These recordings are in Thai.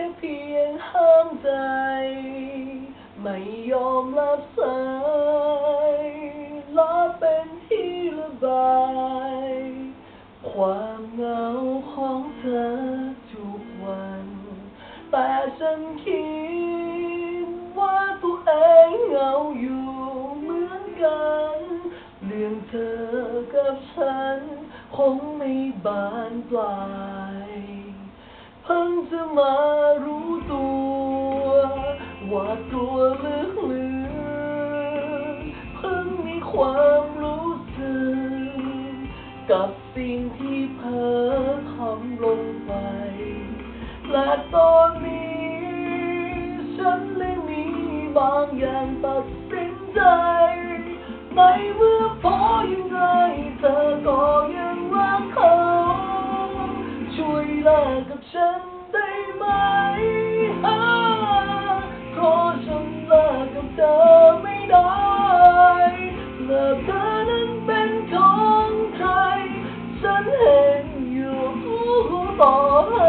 ค่เพียงห้ามใจ ไม่ยอมรับสายและเป็นที่ระบาย ความเหงาของเธอทุกวัน แต่ฉันคิดว่าตัวเองเหงาอยู่เหมือนกัน เรื่องเธอกับฉัน คงไม่บานปลาย พิ่งจะมารู้ตัว ว่าตัวลึกลืมเพิ่งมีความรู้สึก กับสิ่งที่เพ้อทำลงไป และตอนนี้ ฉันเลยมีบางอย่างตัดสินใจในเมื่อพอยังไงเธอก็ยังรักเขาช่วย เลิกกับฉันได้ไหมอ่าเพราะฉันเลิกกับเธอไม่ได้เลิกเธอนั้นเป็นของใคร ฉันเห็นอยู่ต่อให้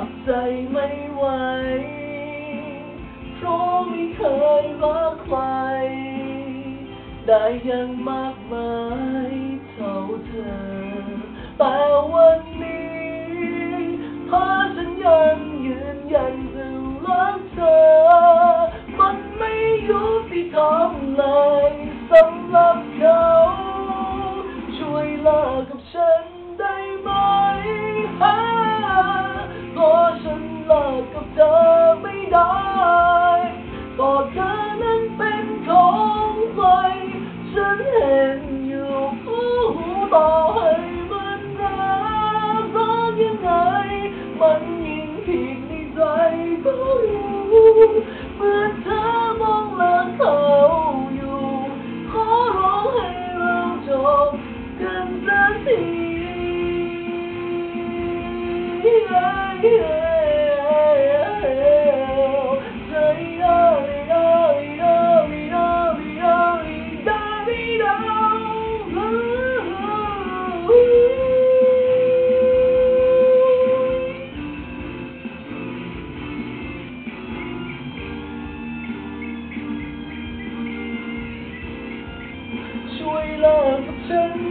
ับใจไม่ไหว เพราะไม่เคยรักใคร ได้ยังมากมายเท่าเธอ แต่วันนี้ ฉันเห็นอยู่ผู้ต่อให้มันรักรักยังไงมันยิ่งผิดในใจก็รู้ ก